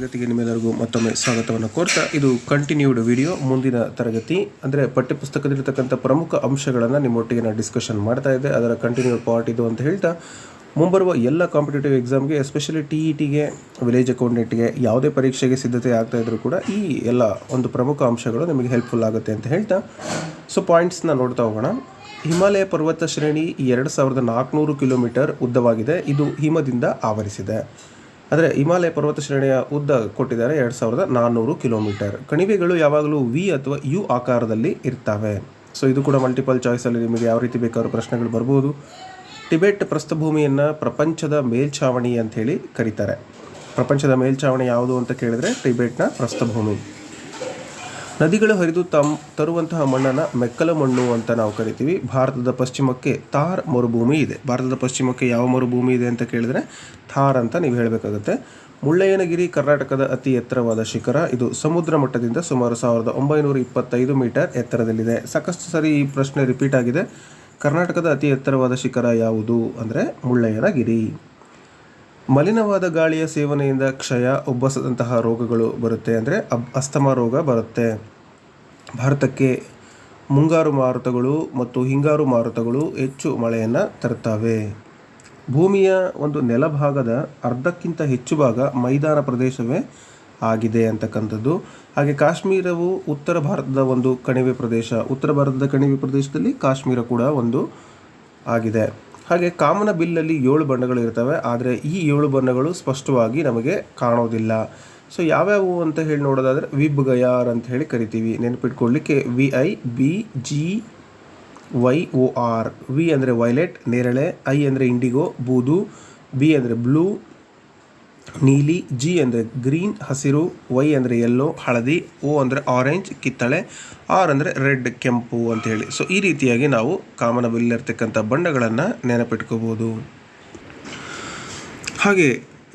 ತರಗತಿಗೆ ನಿಮ್ಮೆಲ್ಲರಿಗೂ ಮತ್ತೊಮ್ಮೆ ಸ್ವಾಗತವನ್ನು ಕೋರ್ತಾ, ಇದು ಕಂಟಿನ್ಯೂಡ್ ವಿಡಿಯೋ ಮುಂದಿನ ತರಗತಿ. ಅಂದರೆ ಪಠ್ಯಪುಸ್ತಕದಲ್ಲಿರ್ತಕ್ಕಂಥ ಪ್ರಮುಖ ಅಂಶಗಳನ್ನು ನಿಮ್ಮೊಟ್ಟಿಗೆ ನಾನು ಡಿಸ್ಕಷನ್ ಮಾಡ್ತಾ ಇದ್ದೆ. ಅದರ ಕಂಟಿನ್ಯೂಡ್ ಪಾರ್ಟ್ ಇದು ಅಂತ ಹೇಳ್ತಾ, ಮುಂಬರುವ ಎಲ್ಲ ಕಾಂಪಿಟೇಟಿವ್ ಎಕ್ಸಾಮ್ಗೆ ಎಸ್ಪೆಷಲಿ ಟಿ ಇ ಟಿಗೆ ವಿಲೇಜ್ ಅಕೌಂಟೆಂಟ್ಗೆ ಯಾವುದೇ ಪರೀಕ್ಷೆಗೆ ಸಿದ್ಧತೆ ಆಗ್ತಾ ಇದ್ದರೂ ಕೂಡ ಈ ಎಲ್ಲ ಒಂದು ಪ್ರಮುಖ ಅಂಶಗಳು ನಿಮಗೆ ಹೆಲ್ಪ್ಫುಲ್ ಆಗುತ್ತೆ ಅಂತ ಹೇಳ್ತಾ. ಸೊ ಪಾಯಿಂಟ್ಸ್ನ ನೋಡ್ತಾ ಹೋಗೋಣ. ಹಿಮಾಲಯ ಪರ್ವತ ಶ್ರೇಣಿ ಎರಡು ಸಾವಿರದ ನಾಲ್ಕುನೂರು ಕಿಲೋಮೀಟರ್ ಉದ್ದವಾಗಿದೆ. ಇದು ಹಿಮದಿಂದ ಆವರಿಸಿದೆ. ಅಂದರೆ ಹಿಮಾಲಯ ಪರ್ವತ ಶ್ರೇಣಿಯ ಉದ್ದ ಕೊಟ್ಟಿದ್ದಾರೆ ಎರಡು ಸಾವಿರದ ನಾನ್ನೂರು ಕಿಲೋಮೀಟರ್. ಕಣಿವೆಗಳು ಯಾವಾಗಲೂ ವಿ ಅಥವಾ ಯು ಆಕಾರದಲ್ಲಿ ಇರ್ತವೆ. ಸೊ ಇದು ಕೂಡ ಮಲ್ಟಿಪಲ್ ಚಾಯ್ಸಲ್ಲಿ ನಿಮಗೆ ಯಾವ ರೀತಿ ಬೇಕಾದ್ರೂ ಪ್ರಶ್ನೆಗಳು ಬರ್ಬೋದು. ಟಿಬೆಟ್ ಪ್ರಸ್ಥಭೂಮಿಯನ್ನು ಪ್ರಪಂಚದ ಮೇಲ್ಛಾವಣಿ ಅಂಥೇಳಿ ಕರೀತಾರೆ. ಪ್ರಪಂಚದ ಮೇಲ್ಛಾವಣಿ ಯಾವುದು ಅಂತ ಕೇಳಿದರೆ ಟಿಬೆಟ್ನ ಪ್ರಸ್ಥಭೂಮಿ. ನದಿಗಳು ಹರಿದು ತಮ್, ತರುವಂತಹ ಮಣ್ಣನ್ನು ಮೆಕ್ಕಲ ಮಣ್ಣು ಅಂತ ನಾವು ಕರಿತೀವಿ. ಭಾರತದ ಪಶ್ಚಿಮಕ್ಕೆ ಥಾರ್ ಮರುಭೂಮಿ ಇದೆ. ಭಾರತದ ಪಶ್ಚಿಮಕ್ಕೆ ಯಾವ ಮರುಭೂಮಿ ಇದೆ ಅಂತ ಕೇಳಿದರೆ ಥಾರ್ ಅಂತ ನೀವು ಹೇಳಬೇಕಾಗುತ್ತೆ. ಮುಳ್ಳಯ್ಯನಗಿರಿ, ಕರ್ನಾಟಕದ ಅತಿ ಎತ್ತರವಾದ ಶಿಖರ. ಇದು ಸಮುದ್ರ ಮಟ್ಟದಿಂದ ಸುಮಾರು ಸಾವಿರದ ಒಂಬೈನೂರ ಇಪ್ಪತ್ತೈದು ಮೀಟರ್ ಎತ್ತರದಲ್ಲಿದೆ. ಸಾಕಷ್ಟು ಸರಿ ಈ ಪ್ರಶ್ನೆ ರಿಪೀಟ್ ಆಗಿದೆ. ಕರ್ನಾಟಕದ ಅತಿ ಎತ್ತರವಾದ ಶಿಖರ ಯಾವುದು ಅಂದರೆ ಮುಳ್ಳಯ್ಯನಗಿರಿ. ಮಲಿನವಾದ ಗಾಳಿಯ ಸೇವನೆಯಿಂದ ಕ್ಷಯ, ಉಬ್ಬಸದಂತಹ ರೋಗಗಳು ಬರುತ್ತೆ ಅಂದರೆ ಅಸ್ತಮ ರೋಗ ಬರುತ್ತೆ. ಭಾರತಕ್ಕೆ ಮುಂಗಾರು ಮಾರುತಗಳು ಮತ್ತು ಹಿಂಗಾರು ಮಾರುತಗಳು ಹೆಚ್ಚು ಮಳೆಯನ್ನು ತರುತ್ತವೆ. ಭೂಮಿಯ ಒಂದು ನೆಲಭಾಗದ ಅರ್ಧಕ್ಕಿಂತ ಹೆಚ್ಚು ಭಾಗ ಮೈದಾನ ಪ್ರದೇಶವೇ ಆಗಿದೆ ಅಂತಕ್ಕಂಥದ್ದು. ಹಾಗೆ ಕಾಶ್ಮೀರವು ಉತ್ತರ ಭಾರತದ ಒಂದು ಕಣಿವೆ ಪ್ರದೇಶ. ಉತ್ತರ ಭಾರತದ ಕಣಿವೆ ಪ್ರದೇಶದಲ್ಲಿ ಕಾಶ್ಮೀರ ಕೂಡ ಒಂದು ಆಗಿದೆ. ಹಾಗೆ ಕಾಮನ ಬಿಲ್ಲಲ್ಲಿ ಏಳು ಬಣ್ಣಗಳು ಇರ್ತವೆ. ಆದರೆ ಈ ಏಳು ಬಣ್ಣಗಳು ಸ್ಪಷ್ಟವಾಗಿ ನಮಗೆ ಕಾಣೋದಿಲ್ಲ. ಸೊ ಯಾವ್ಯಾವು ಅಂತ ಹೇಳಿ ನೋಡೋದಾದ್ರೆ ವಿಬ್ ಗಯಾರ್ ಅಂತ ಹೇಳಿ ಕರಿತೀವಿ. ನೆನಪಿಟ್ಕೊಳ್ಳಿಕ್ಕೆ V I, B, G, Y O R. V ಅಂದರೆ ವೈಲೆಟ್, ನೇರಳೆ, ಐ ಅಂದರೆ ಇಂಡಿಗೋ, ಬೂದು, ಬಿ ಅಂದರೆ ಬ್ಲೂ, ನೀಲಿ, ಜಿ ಅಂದರೆ ಗ್ರೀನ್, ಹಸಿರು, ವೈ ಅಂದರೆ ಯೆಲ್ಲೋ ಹಳದಿ, ಓ ಅಂದರೆ ಆರೆಂಜ್, ಕಿತ್ತಳೆ, ಆರ್ ಅಂದರೆ ರೆಡ್, ಕೆಂಪು ಅಂತ ಹೇಳಿ. ಸೊ ಈ ರೀತಿಯಾಗಿ ನಾವು ಕಾಮನಬಿಲ್ಲಿರ್ತಕ್ಕಂಥ ಬಣ್ಣಗಳನ್ನು ನೆನಪಿಟ್ಕೋಬೋದು. ಹಾಗೆ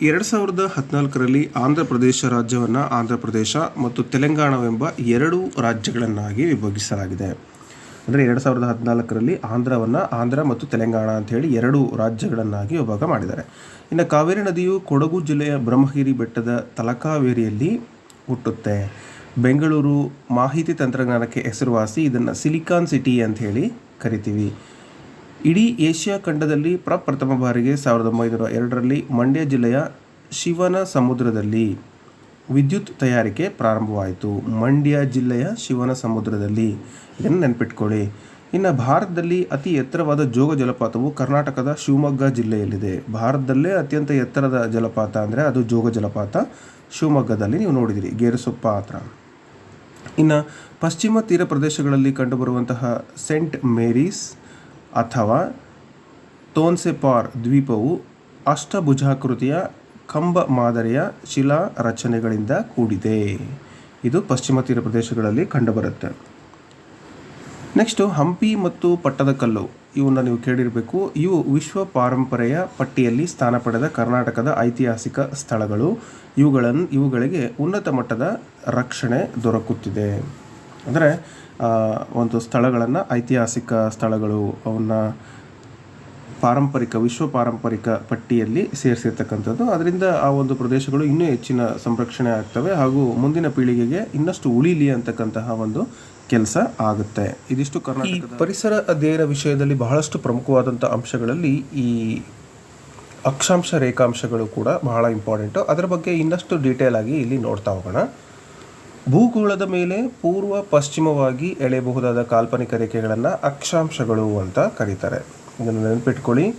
ಎರಡು ಸಾವಿರದ ಹದಿನಾಲ್ಕರಲ್ಲಿ ಆಂಧ್ರ ಪ್ರದೇಶ ರಾಜ್ಯವನ್ನು ಆಂಧ್ರ ಪ್ರದೇಶ ಮತ್ತು ತೆಲಂಗಾಣವೆಂಬ ಎರಡು ರಾಜ್ಯಗಳನ್ನಾಗಿ ವಿಭಜಿಸಲಾಗಿದೆ. ಅಂದರೆ ಎರಡು ಸಾವಿರದ ಹದಿನಾಲ್ಕರಲ್ಲಿ ಆಂಧ್ರವನ್ನು ಆಂಧ್ರ ಮತ್ತು ತೆಲಂಗಾಣ ಅಂಥೇಳಿ ಎರಡು ರಾಜ್ಯಗಳನ್ನಾಗಿ ವಿಭಾಗ ಮಾಡಿದ್ದಾರೆ. ಇನ್ನು ಕಾವೇರಿ ನದಿಯು ಕೊಡಗು ಜಿಲ್ಲೆಯ ಬ್ರಹ್ಮಗಿರಿ ಬೆಟ್ಟದ ತಲಕಾವೇರಿಯಲ್ಲಿ ಹುಟ್ಟುತ್ತೆ. ಬೆಂಗಳೂರು ಮಾಹಿತಿ ತಂತ್ರಜ್ಞಾನಕ್ಕೆ ಹೆಸರುವಾಸಿ ಇದನ್ನು ಸಿಲಿಕಾನ್ ಸಿಟಿ ಅಂತ ಹೇಳಿ ಕರಿತೀವಿ. ಇಡೀ ಏಷ್ಯಾ ಖಂಡದಲ್ಲಿ ಪ್ರಪ್ರಥಮ ಬಾರಿಗೆ ಸಾವಿರದ ಒಂಬೈನೂರ ಎರಡರಲ್ಲಿ ಮಂಡ್ಯ ಜಿಲ್ಲೆಯ ಶಿವನ ಸಮುದ್ರದಲ್ಲಿ ವಿದ್ಯುತ್ ತಯಾರಿಕೆ ಪ್ರಾರಂಭವಾಯಿತು. ಮಂಡ್ಯ ಜಿಲ್ಲೆಯ ಶಿವನ ಸಮುದ್ರದಲ್ಲಿ. ಇದನ್ನು ನೆನಪಿಟ್ಕೊಳ್ಳಿ. ಇನ್ನು ಭಾರತದಲ್ಲಿ ಅತಿ ಎತ್ತರವಾದ ಜೋಗ ಜಲಪಾತವು ಕರ್ನಾಟಕದ ಶಿವಮೊಗ್ಗ ಜಿಲ್ಲೆಯಲ್ಲಿದೆ. ಭಾರತದಲ್ಲೇ ಅತ್ಯಂತ ಎತ್ತರದ ಜಲಪಾತ ಅಂದರೆ ಅದು ಜೋಗ ಜಲಪಾತ. ಶಿವಮೊಗ್ಗದಲ್ಲಿ ನೀವು ನೋಡಿದಿರಿ, ಗೇರುಸೊಪ್ಪ ಹತ್ರ. ಇನ್ನು ಪಶ್ಚಿಮ ತೀರ ಪ್ರದೇಶಗಳಲ್ಲಿ ಕಂಡುಬರುವಂತಹ ಸೆಂಟ್ ಮೇರೀಸ್ ಅಥವಾ ತೋನ್ಸೆಪಾರ್ ದ್ವೀಪವು ಅಷ್ಟಭುಜಾಕೃತಿಯ ಕಂಬ ಮಾದರಿಯ ಶಿಲಾ ರಚನೆಗಳಿಂದ ಕೂಡಿದೆ. ಇದು ಪಶ್ಚಿಮ ತೀರ ಪ್ರದೇಶಗಳಲ್ಲಿ ಕಂಡುಬರುತ್ತೆ. ನೆಕ್ಸ್ಟು, ಹಂಪಿ ಮತ್ತು ಪಟ್ಟದಕಲ್ಲು ಇವನ್ನ ನೀವು ಕೇಳಿರಬೇಕು, ಇವು ವಿಶ್ವ ಪಾರಂಪರೆಯ ಪಟ್ಟಿಯಲ್ಲಿ ಸ್ಥಾನ ಪಡೆದ ಕರ್ನಾಟಕದ ಐತಿಹಾಸಿಕ ಸ್ಥಳಗಳು. ಇವುಗಳನ್ನು ಇವುಗಳಿಗೆ ಉನ್ನತ ಮಟ್ಟದ ರಕ್ಷಣೆ ದೊರಕುತ್ತಿದೆ. ಅಂದರೆ ಒಂದು ಸ್ಥಳಗಳನ್ನು ಐತಿಹಾಸಿಕ ಸ್ಥಳಗಳು ಅವನ್ನ ಪಾರಂಪರಿಕ ವಿಶ್ವ ಪಾರಂಪರಿಕ ಪಟ್ಟಿಯಲ್ಲಿ ಸೇರಿಸಿರ್ತಕ್ಕಂಥದ್ದು. ಅದರಿಂದ ಆ ಒಂದು ಪ್ರದೇಶಗಳು ಇನ್ನೂ ಹೆಚ್ಚಿನ ಸಂರಕ್ಷಣೆ ಆಗ್ತವೆ ಹಾಗೂ ಮುಂದಿನ ಪೀಳಿಗೆಗೆ ಇನ್ನಷ್ಟು ಉಳಿಲಿ ಅಂತಕ್ಕಂತಹ ಒಂದು ಕೆಲಸ ಆಗುತ್ತೆ. ಇದಿಷ್ಟು ಕರ್ನಾಟಕ ಪರಿಸರ ಅಧ್ಯಯನ ವಿಷಯದಲ್ಲಿ ಬಹಳಷ್ಟು ಪ್ರಮುಖವಾದಂಥ ಅಂಶಗಳಲ್ಲಿ ಈ ಅಕ್ಷಾಂಶ ರೇಖಾಂಶಗಳು ಕೂಡ ಬಹಳ ಇಂಪಾರ್ಟೆಂಟು ಅದರ ಬಗ್ಗೆ ಇನ್ನಷ್ಟು ಡೀಟೇಲ್ ಆಗಿ ಇಲ್ಲಿ ನೋಡ್ತಾ ಹೋಗೋಣ. ಭೂಗೋಳದ ಮೇಲೆ ಪೂರ್ವ ಪಶ್ಚಿಮವಾಗಿ ಎಳೆಯಬಹುದಾದ ಕಾಲ್ಪನಿಕ ರೇಖೆಗಳನ್ನು ಅಕ್ಷಾಂಶಗಳು ಅಂತ ಕರೀತಾರೆ. ಇದನ್ನು ನೆನಪಿಟ್ಕೊಳ್ಳಿ.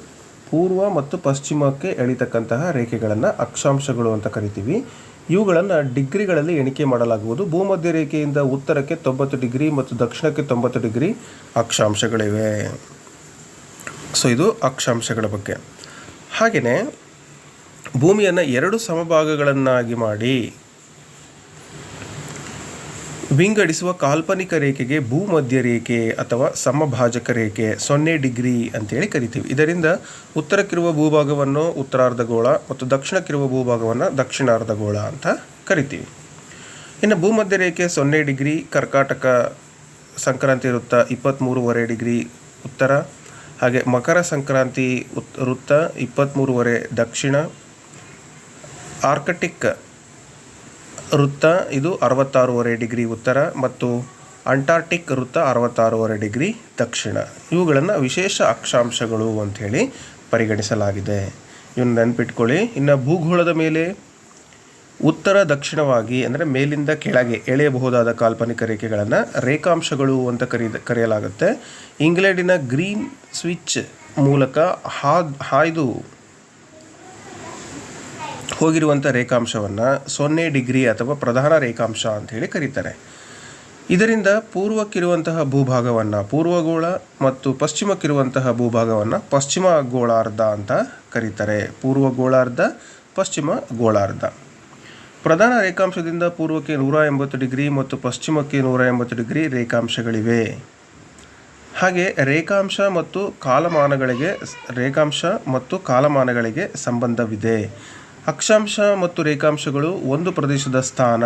ಪೂರ್ವ ಮತ್ತು ಪಶ್ಚಿಮಕ್ಕೆ ಎಳಿತಕ್ಕಂತಹ ರೇಖೆಗಳನ್ನು ಅಕ್ಷಾಂಶಗಳು ಅಂತ ಕರಿತೀವಿ. ಇವುಗಳನ್ನು ಡಿಗ್ರಿಗಳಲ್ಲಿ ಎಣಿಕೆ ಮಾಡಲಾಗುವುದು. ಭೂಮಧ್ಯ ರೇಖೆಯಿಂದ ಉತ್ತರಕ್ಕೆ ತೊಂಬತ್ತು ಡಿಗ್ರಿ ಮತ್ತು ದಕ್ಷಿಣಕ್ಕೆ ತೊಂಬತ್ತು ಡಿಗ್ರಿ ಅಕ್ಷಾಂಶಗಳಿವೆ. ಸೊ, ಇದು ಅಕ್ಷಾಂಶಗಳ ಬಗ್ಗೆ. ಹಾಗೆಯೇ ಭೂಮಿಯನ್ನು ಎರಡು ಸಮಭಾಗಗಳನ್ನಾಗಿ ಮಾಡಿ ವಿಂಗಡಿಸುವ ಕಾಲ್ಪನಿಕ ರೇಖೆಗೆ ಭೂಮಧ್ಯ ರೇಖೆ ಅಥವಾ ಸಮಭಾಜಕ ರೇಖೆ ಸೊನ್ನೆ ಡಿಗ್ರಿ ಅಂತೇಳಿ ಕರಿತೀವಿ. ಇದರಿಂದ ಉತ್ತರಕ್ಕಿರುವ ಭೂಭಾಗವನ್ನು ಉತ್ತರಾರ್ಧಗೋಳ ಮತ್ತು ದಕ್ಷಿಣಕ್ಕಿರುವ ಭೂಭಾಗವನ್ನು ದಕ್ಷಿಣಾರ್ಧಗೋಳ ಅಂತ ಕರಿತೀವಿ. ಇನ್ನು ಭೂಮಧ್ಯ ರೇಖೆ ಸೊನ್ನೆ ಡಿಗ್ರಿ, ಕರ್ಕಾಟಕ ಸಂಕ್ರಾಂತಿ ವೃತ್ತ ಇಪ್ಪತ್ತ್ಮೂರುವರೆ ಡಿಗ್ರಿ ಉತ್ತರ, ಹಾಗೆ ಮಕರ ಸಂಕ್ರಾಂತಿ ಉತ್, ವೃತ್ತ ಇಪ್ಪತ್ತ್ಮೂರುವರೆ ದಕ್ಷಿಣ, ಆರ್ಕಟಿಕ್ ವೃತ್ತ, ಇದು ಅರವತ್ತಾರೂವರೆ ಡಿಗ್ರಿ ಉತ್ತರ ಮತ್ತು ಅಂಟಾರ್ಟಿಕ್ ವೃತ್ತ ಅರವತ್ತಾರೂವರೆ ಡಿಗ್ರಿ ದಕ್ಷಿಣ. ಇವುಗಳನ್ನು ವಿಶೇಷ ಅಕ್ಷಾಂಶಗಳು ಅಂಥೇಳಿ ಪರಿಗಣಿಸಲಾಗಿದೆ. ಇವನ್ನ ನೆನ್ಪಿಟ್ಕೊಳ್ಳಿ. ಇನ್ನು ಭೂಗೋಳದ ಮೇಲೆ ಉತ್ತರ ದಕ್ಷಿಣವಾಗಿ ಅಂದರೆ ಮೇಲಿಂದ ಕೆಳಗೆ ಎಳೆಯಬಹುದಾದ ಕಾಲ್ಪನಿಕ ರೇಖೆಗಳನ್ನು ರೇಖಾಂಶಗಳು ಅಂತ ಕರಿ ಕರೆಯಲಾಗುತ್ತೆ. ಇಂಗ್ಲೆಂಡಿನ ಗ್ರೀನ್ ಸ್ವಿಚ್ ಮೂಲಕ ಹಾದ್, ಹಾಯ್ದು ಹೋಗಿರುವಂಥ ರೇಖಾಂಶವನ್ನು ಸೊನ್ನೆ ಡಿಗ್ರಿ ಅಥವಾ ಪ್ರಧಾನ ರೇಖಾಂಶ ಅಂತ ಹೇಳಿ ಕರೀತಾರೆ. ಇದರಿಂದ ಪೂರ್ವಕ್ಕಿರುವಂತಹ ಭೂಭಾಗವನ್ನು ಪೂರ್ವಗೋಳ ಮತ್ತು ಪಶ್ಚಿಮಕ್ಕಿರುವಂತಹ ಭೂಭಾಗವನ್ನು ಪಶ್ಚಿಮ ಗೋಳಾರ್ಧ ಅಂತ ಕರೀತಾರೆ. ಪೂರ್ವ ಗೋಳಾರ್ಧ ಪಶ್ಚಿಮ ಗೋಳಾರ್ಧ. ಪ್ರಧಾನ ರೇಖಾಂಶದಿಂದ ಪೂರ್ವಕ್ಕೆ ನೂರ ಎಂಬತ್ತು ಡಿಗ್ರಿ ಮತ್ತು ಪಶ್ಚಿಮಕ್ಕೆ ನೂರ ಎಂಬತ್ತು ಡಿಗ್ರಿ ರೇಖಾಂಶಗಳಿವೆ. ಹಾಗೆ ರೇಖಾಂಶ ಮತ್ತು ಕಾಲಮಾನಗಳಿಗೆ ರೇಖಾಂಶ ಮತ್ತು ಕಾಲಮಾನಗಳಿಗೆ ಸಂಬಂಧವಿದೆ. ಅಕ್ಷಾಂಶ ಮತ್ತು ರೇಖಾಂಶಗಳು ಒಂದು ಪ್ರದೇಶದ ಸ್ಥಾನ,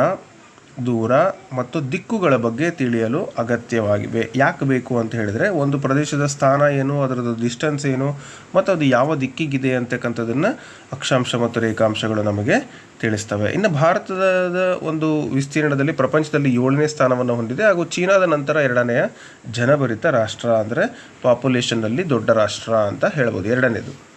ದೂರ ಮತ್ತು ದಿಕ್ಕುಗಳ ಬಗ್ಗೆ ತಿಳಿಯಲು ಅಗತ್ಯವಾಗಿವೆ. ಯಾಕೆ ಬೇಕು ಅಂತ ಹೇಳಿದರೆ, ಒಂದು ಪ್ರದೇಶದ ಸ್ಥಾನ ಏನು, ಅದರದ್ದು ಡಿಸ್ಟೆನ್ಸ್ ಏನು, ಮತ್ತು ಅದು ಯಾವ ದಿಕ್ಕಿಗಿದೆ ಅಂತಕ್ಕಂಥದ್ದನ್ನು ಅಕ್ಷಾಂಶ ಮತ್ತು ರೇಖಾಂಶಗಳು ನಮಗೆ ತಿಳಿಸ್ತವೆ. ಇನ್ನು ಭಾರತದ ಒಂದು ವಿಸ್ತೀರ್ಣದಲ್ಲಿ ಪ್ರಪಂಚದಲ್ಲಿ ಏಳನೇ ಸ್ಥಾನವನ್ನು ಹೊಂದಿದೆ. ಹಾಗೂ ಚೀನಾದ ನಂತರ ಎರಡನೆಯ ಜನಭರಿತ ರಾಷ್ಟ್ರ ಅಂದರೆ ಪಾಪ್ಯುಲೇಷನ್ನಲ್ಲಿ ದೊಡ್ಡ ರಾಷ್ಟ್ರ ಅಂತ ಹೇಳ್ಬೋದು. ಎರಡನೇದು.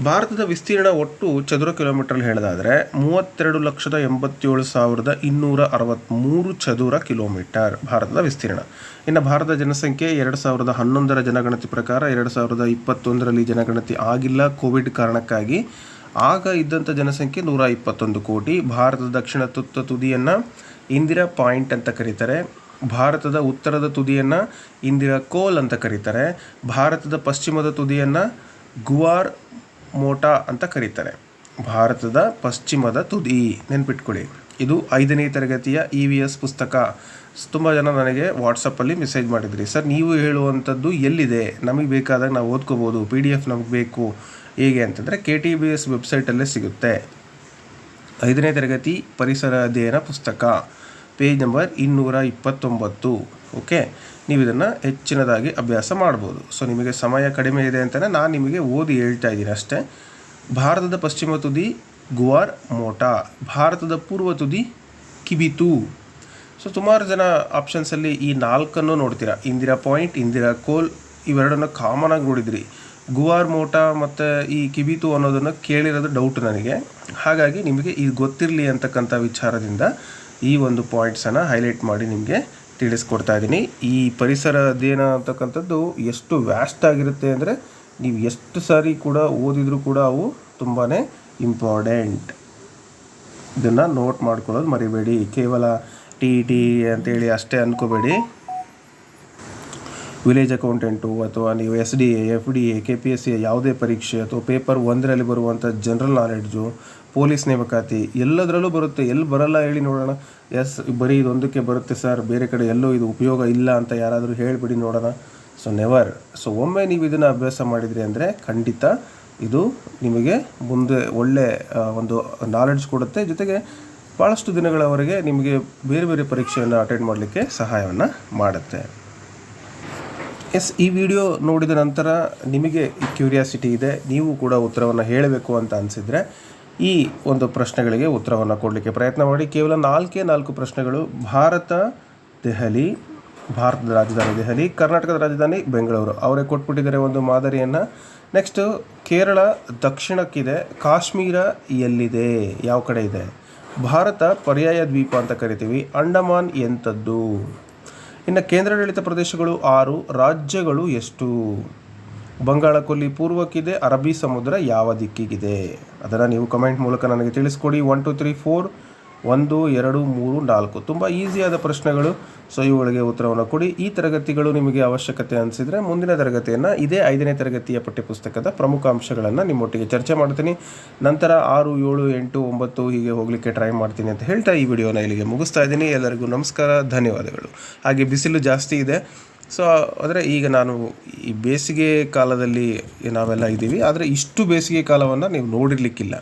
ಭಾರತದ ವಿಸ್ತೀರ್ಣ ಒಟ್ಟು ಚದುರ ಕಿಲೋಮೀಟರ್ ಹೇಳೋದಾದರೆ ಮೂವತ್ತೆರಡು ಲಕ್ಷದ ಎಂಬತ್ತೇಳು ಸಾವಿರದ ಇನ್ನೂರ ಅರವತ್ತ್ಮೂರು ಚದುರ ಕಿಲೋಮೀಟರ್ ಭಾರತದ ವಿಸ್ತೀರ್ಣ. ಇನ್ನು ಭಾರತದ ಜನಸಂಖ್ಯೆ ಎರಡು ಸಾವಿರದ ಹನ್ನೊಂದರ ಜನಗಣತಿ ಪ್ರಕಾರ ಎರಡು ಸಾವಿರದ ಇಪ್ಪತ್ತೊಂದರಲ್ಲಿ ಜನಗಣತಿ ಆಗಿಲ್ಲ. ಕೋವಿಡ್ ಕಾರಣಕ್ಕಾಗಿ ಆಗ ಇದ್ದಂಥ ಜನಸಂಖ್ಯೆ ನೂರ ಇಪ್ಪತ್ತೊಂದು ಕೋಟಿ. ಭಾರತದ ದಕ್ಷಿಣ ತುತ್ತ ತುದಿಯನ್ನು ಇಂದಿರಾ ಪಾಯಿಂಟ್ ಅಂತ ಕರೀತಾರೆ. ಭಾರತದ ಉತ್ತರದ ತುದಿಯನ್ನು ಇಂದಿರಾ ಕೋಲ್ ಅಂತ ಕರೀತಾರೆ. ಭಾರತದ ಪಶ್ಚಿಮದ ತುದಿಯನ್ನು ಗುವಾರ್ ಮೋಟಾ ಅಂತ ಕರೀತಾರೆ. ಭಾರತದ ಪಶ್ಚಿಮದ ತುದಿ, ನೆನ್ಪಿಟ್ಕೊಳ್ಳಿ. ಇದು ಐದನೇ ತರಗತಿಯ ಇ ವಿ ಎಸ್ ಪುಸ್ತಕ. ತುಂಬ ಜನ ನನಗೆ ವಾಟ್ಸಪ್ಪಲ್ಲಿ ಮೆಸೇಜ್ ಮಾಡಿದ್ರಿ. ಸರ್, ನೀವು ಹೇಳುವಂಥದ್ದು ಎಲ್ಲಿದೆ? ನಮಗೆ ಬೇಕಾದಾಗ ನಾವು ಓದ್ಕೋಬೋದು. ಪಿ ಡಿ ಎಫ್ ನಮಗೆ ಬೇಕು. ಹೇಗೆ ಅಂತಂದರೆ ಕೆ ಟಿ ಬಿ ಎಸ್ ವೆಬ್ಸೈಟಲ್ಲೇ ಸಿಗುತ್ತೆ. ಐದನೇ ತರಗತಿ ಪರಿಸರ ಅಧ್ಯಯನ ಪುಸ್ತಕ. ಪೇಜ್ ನಂಬರ್ ಇನ್ನೂರ ಇಪ್ಪತ್ತೊಂಬತ್ತು. ಓಕೆ? ನೀವು ಇದನ್ನು ಹೆಚ್ಚಿನದಾಗಿ ಅಭ್ಯಾಸ ಮಾಡ್ಬೋದು. ಸೊ, ನಿಮಗೆ ಸಮಯ ಕಡಿಮೆ ಇದೆ ಅಂತಲೇ ನಾನು ನಿಮಗೆ ಓದಿ ಹೇಳ್ತಾ ಇದ್ದೀನಿ ಅಷ್ಟೇ. ಭಾರತದ ಪಶ್ಚಿಮ ತುದಿ, ಗುವಾರ್, ಮೋಟಾ. ಭಾರತದ ಪೂರ್ವ ತುದಿ, ಕಿಬಿತು. ಸೊ, ಸುಮಾರು ಜನ ಆಪ್ಷನ್ಸಲ್ಲಿ ಈ ನಾಲ್ಕನ್ನು ನೋಡ್ತೀರಾ. ಇಂದಿರಾ ಪಾಯಿಂಟ್, ಇಂದಿರಾ ಕೋಲ್, ಇವೆರಡನ್ನು ಕಾಮನ್ ಆಗಿ ನೋಡಿದ್ರಿ. ಗುವಾರ್, ಮೋಟಾ ಮತ್ತು ಈ ಕಿಬಿತು ಅನ್ನೋದನ್ನು ಕೇಳಿರೋದು ಡೌಟ್ ನನಗೆ. ಹಾಗಾಗಿ ನಿಮಗೆ ಇದು ಗೊತ್ತಿರಲಿ ಅಂತಕ್ಕಂಥ ವಿಚಾರದಿಂದ ಈ ಒಂದು ಪಾಯಿಂಟ್ಸನ್ನು ಹೈಲೈಟ್ ಮಾಡಿ ನಿಮಗೆ ತಿಳಿಸ್ಕೊಡ್ತಾ ಇದ್ದೀನಿ ಈ ಪರಿಸರ ಅಧ್ಯಯನ ಅಂತಕ್ಕಂಥದ್ದು ಎಷ್ಟು ವ್ಯಾಸ್ಟ್ ಆಗಿರುತ್ತೆ ಅಂದರೆ ನೀವು ಎಷ್ಟು ಸಾರಿ ಕೂಡ ಓದಿದರೂ ಕೂಡ ಅವು ತುಂಬಾ ಇಂಪಾರ್ಟೆಂಟ್ ಇದನ್ನು ನೋಟ್ ಮಾಡ್ಕೊಳ್ಳೋದು ಮರಿಬೇಡಿ. ಕೇವಲ ಟಿ ಟಿ ಅಂತೇಳಿ ಅಷ್ಟೇ ಅಂದ್ಕೋಬೇಡಿ ವಿಲೇಜ್ ಅಕೌಂಟೆಂಟು ಅಥವಾ ನೀವು S D A F D A K P S C ಯಾವುದೇ ಪರೀಕ್ಷೆ ಅಥವಾ ಪೇಪರ್ ಒಂದರಲ್ಲಿ ಬರುವಂಥ ಜನರಲ್ ನಾಲೆಡ್ಜು ಪೊಲೀಸ್ ನೇಮಕಾತಿ ಎಲ್ಲದರಲ್ಲೂ ಬರುತ್ತೆ. ಎಲ್ಲಿ ಬರಲ್ಲ ಹೇಳಿ ನೋಡೋಣ. ಎಸ್, ಬರೀ ಇದೊಂದಕ್ಕೆ ಬರುತ್ತೆ ಸರ್. ಬೇರೆ ಕಡೆ ಎಲ್ಲೂ ಇದು ಉಪಯೋಗ ಇಲ್ಲ ಅಂತ ಯಾರಾದರೂ ಹೇಳಿಬಿಡಿ ನೋಡೋಣ. ಸೊ ನೆವರ್ ಸೊ ಒಮ್ಮೆ ನೀವು ಇದನ್ನು ಅಭ್ಯಾಸ ಮಾಡಿದ್ರಿ ಅಂದರೆ ಖಂಡಿತ ಇದು ನಿಮಗೆ ಮುಂದೆ ಒಳ್ಳೆ ಒಂದು ನಾಲೆಡ್ಜ್ ಕೊಡುತ್ತೆ. ಜೊತೆಗೆ ಭಾಳಷ್ಟು ದಿನಗಳವರೆಗೆ ನಿಮಗೆ ಬೇರೆ ಬೇರೆ ಪರೀಕ್ಷೆಯನ್ನು ಅಟೆಂಡ್ ಮಾಡಲಿಕ್ಕೆ ಸಹಾಯವನ್ನು ಮಾಡುತ್ತೆ. ಎಸ್, ಈ ವಿಡಿಯೋ ನೋಡಿದ ನಂತರ ನಿಮಗೆ ಕ್ಯೂರಿಯಾಸಿಟಿ ಇದೆ. ನೀವು ಕೂಡ ಉತ್ತರವನ್ನು ಹೇಳಬೇಕು ಅಂತ ಅನಿಸಿದರೆ ಈ ಒಂದು ಪ್ರಶ್ನೆಗಳಿಗೆ ಉತ್ತರವನ್ನು ಕೊಡಲಿಕ್ಕೆ ಪ್ರಯತ್ನ ಮಾಡಿ. ಕೇವಲ ನಾಲ್ಕೇ ನಾಲ್ಕು ಪ್ರಶ್ನೆಗಳು. ಭಾರತ, ದೆಹಲಿ, ಭಾರತದ ರಾಜಧಾನಿ ದೆಹಲಿ, ಕರ್ನಾಟಕದ ರಾಜಧಾನಿ ಬೆಂಗಳೂರು. ಅವರೇ ಕೊಟ್ಬಿಟ್ಟಿದ್ದಾರೆ ಒಂದು ಮಾದರಿಯನ್ನು. ನೆಕ್ಸ್ಟು ಕೇರಳ ದಕ್ಷಿಣಕ್ಕಿದೆ. ಕಾಶ್ಮೀರ ಎಲ್ಲಿದೆ? ಯಾವ ಕಡೆ ಇದೆ? ಭಾರತ ಪರ್ಯಾಯ ದ್ವೀಪ ಅಂತ ಕರಿತೀವಿ. ಅಂಡಮಾನ್ ಎಂಥದ್ದು ಇನ್ನು ಕೇಂದ್ರಾಡಳಿತ ಪ್ರದೇಶಗಳು ಆರು, ರಾಜ್ಯಗಳು ಎಷ್ಟು? ಬಂಗಾಳ ಕೊಲ್ಲಿ ಪೂರ್ವಕ್ಕಿದೆ, ಅರಬ್ಬಿ ಸಮುದ್ರ ಯಾವ ದಿಕ್ಕಿಗಿದೆ? ಅದನ್ನು ನೀವು ಕಮೆಂಟ್ ಮೂಲಕ ನನಗೆ ತಿಳಿಸ್ಕೊಡಿ. ಒನ್ ಟು ತ್ರೀ ಫೋರ್ ಒಂದು, ಎರಡು, ಮೂರು, ನಾಲ್ಕು. ತುಂಬ ಈಸಿಯಾದ ಪ್ರಶ್ನೆಗಳು. ಸೊ ಇವುಗಳಿಗೆ ಉತ್ತರವನ್ನು ಕೊಡಿ. ಈ ತರಗತಿಗಳು ನಿಮಗೆ ಅವಶ್ಯಕತೆ ಅನಿಸಿದರೆ ಮುಂದಿನ ತರಗತಿಯನ್ನು ಇದೇ ಐದನೇ ತರಗತಿಯ ಪಠ್ಯಪುಸ್ತಕದ ಪ್ರಮುಖ ಅಂಶಗಳನ್ನು ನಿಮ್ಮೊಟ್ಟಿಗೆ ಚರ್ಚೆ ಮಾಡ್ತೀನಿ. ನಂತರ ಆರು, ಏಳು, ಎಂಟು, ಒಂಬತ್ತು ಹೀಗೆ ಹೋಗಲಿಕ್ಕೆ ಟ್ರೈ ಮಾಡ್ತೀನಿ ಅಂತ ಹೇಳ್ತಾ ಈ ವಿಡಿಯೋನ ಇಲ್ಲಿಗೆ ಮುಗಿಸ್ತಾ ಇದ್ದೀನಿ. ಎಲ್ಲರಿಗೂ ನಮಸ್ಕಾರ. ಧನ್ಯವಾದಗಳು. ಹಾಗೆ ಬಿಸಿಲು ಜಾಸ್ತಿ ಇದೆ. ಸೊ ಆದರೆ ಈಗ ನಾನು ಈ ಬೇಸಿಗೆ ಕಾಲದಲ್ಲಿ ನಾವೆಲ್ಲ ಇದ್ದೀವಿ, ಆದರೆ ಇಷ್ಟು ಬೇಸಿಗೆ ಕಾಲವನ್ನು ನೀವು ನೋಡಿರಲಿಕ್ಕಿಲ್ಲ.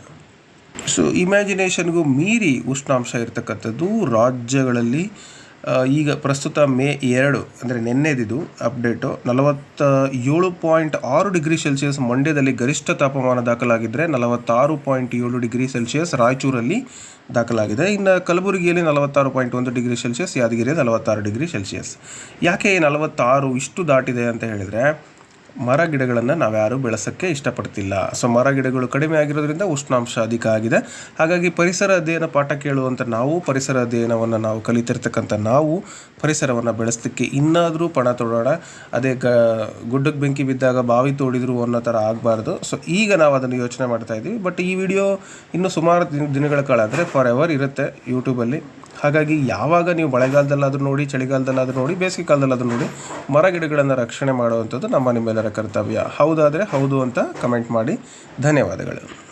ಸೊ ಇಮ್ಯಾಜಿನೇಷನ್ಗೂ ಮೀರಿ ಉಷ್ಣಾಂಶ ಇರತಕ್ಕಂಥದ್ದು ರಾಜ್ಯಗಳಲ್ಲಿ ಈಗ ಪ್ರಸ್ತುತ ಮೇ ಎರಡು, ಅಂದರೆ ನಿನ್ನೆದಿದು ಅಪ್ಡೇಟು ನಲವತ್ತ ಏಳು ಪಾಯಿಂಟ್ ಆರು ಡಿಗ್ರಿ ಸೆಲ್ಸಿಯಸ್ ಮಂಡ್ಯದಲ್ಲಿ ಗರಿಷ್ಠ ತಾಪಮಾನ ದಾಖಲಾಗಿದ್ದರೆ ನಲವತ್ತಾರು ಪಾಯಿಂಟ್ ಏಳು ಡಿಗ್ರಿ ಸೆಲ್ಸಿಯಸ್ ರಾಯಚೂರಲ್ಲಿ ದಾಖಲಾಗಿದೆ. ಇನ್ನು ಕಲಬುರಗಿಯಲ್ಲಿ ನಲವತ್ತಾರು ಪಾಯಿಂಟ್ ಒಂದು ಡಿಗ್ರಿ ಸೆಲ್ಸಿಯಸ್ ಯಾದಗಿರಿ ನಲವತ್ತಾರು ಡಿಗ್ರಿ ಸೆಲ್ಸಿಯಸ್. ಯಾಕೆ ನಲವತ್ತಾರು ಇಷ್ಟು ದಾಟಿದೆ ಅಂತ ಹೇಳಿದರೆ ಮರ ಗಿಡಗಳನ್ನು ನಾವ್ಯಾರು ಬೆಳೆಸೋಕ್ಕೆ ಇಷ್ಟಪಡ್ತಿಲ್ಲ. ಸೊ ಮರ ಗಿಡಗಳು ಕಡಿಮೆ ಆಗಿರೋದ್ರಿಂದ ಉಷ್ಣಾಂಶ ಅಧಿಕ ಆಗಿದೆ. ಹಾಗಾಗಿ ಪರಿಸರ ಅಧ್ಯಯನ ಪಾಠ ಕೇಳುವಂಥ ನಾವು, ಪರಿಸರ ಅಧ್ಯಯನವನ್ನು ನಾವು ಕಲಿತಿರ್ತಕ್ಕಂಥ ನಾವು, ಪರಿಸರವನ್ನು ಬೆಳೆಸಲಿಕ್ಕೆ ಇನ್ನಾದರೂ ಪಣ ತೊಡೋಣ ಅದೇ ಗ ಗುಡ್ಡಕ್ಕೆ ಬೆಂಕಿ ಬಿದ್ದಾಗ ಬಾವಿ ತೋಡಿದ್ರು ಅನ್ನೋ ಥರ ಆಗಬಾರ್ದು. ಸೊ ಈಗ ನಾವು ಅದನ್ನು ಯೋಚನೆ ಮಾಡ್ತಾ ಇದ್ದೀವಿ ಬಟ್ ಈ ವಿಡಿಯೋ ಇನ್ನೂ ಸುಮಾರು ದಿನ, ದಿನಗಳ ಕಾಲ ಅಂದರೆ ಫಾರ್ ಎವರ್ ಇರುತ್ತೆ ಯೂಟ್ಯೂಬಲ್ಲಿ ಹಾಗಾಗಿ ಯಾವಾಗ ನೀವು ಮಳೆಗಾಲದಲ್ಲಾದರೂ ನೋಡಿ, ಚಳಿಗಾಲದಲ್ಲಾದರೂ ನೋಡಿ, ಬೇಸಿಗೆ ಕಾಲದಲ್ಲಾದರೂ ನೋಡಿ, ಮರ ಗಿಡಗಳನ್ನು ರಕ್ಷಣೆ ಮಾಡುವಂಥದ್ದು ನಮ್ಮ ಕರ್ತವ್ಯ. ಹೌದಾದರೆ ಹೌದು ಅಂತ ಕಮೆಂಟ್ ಮಾಡಿ. ಧನ್ಯವಾದಗಳು.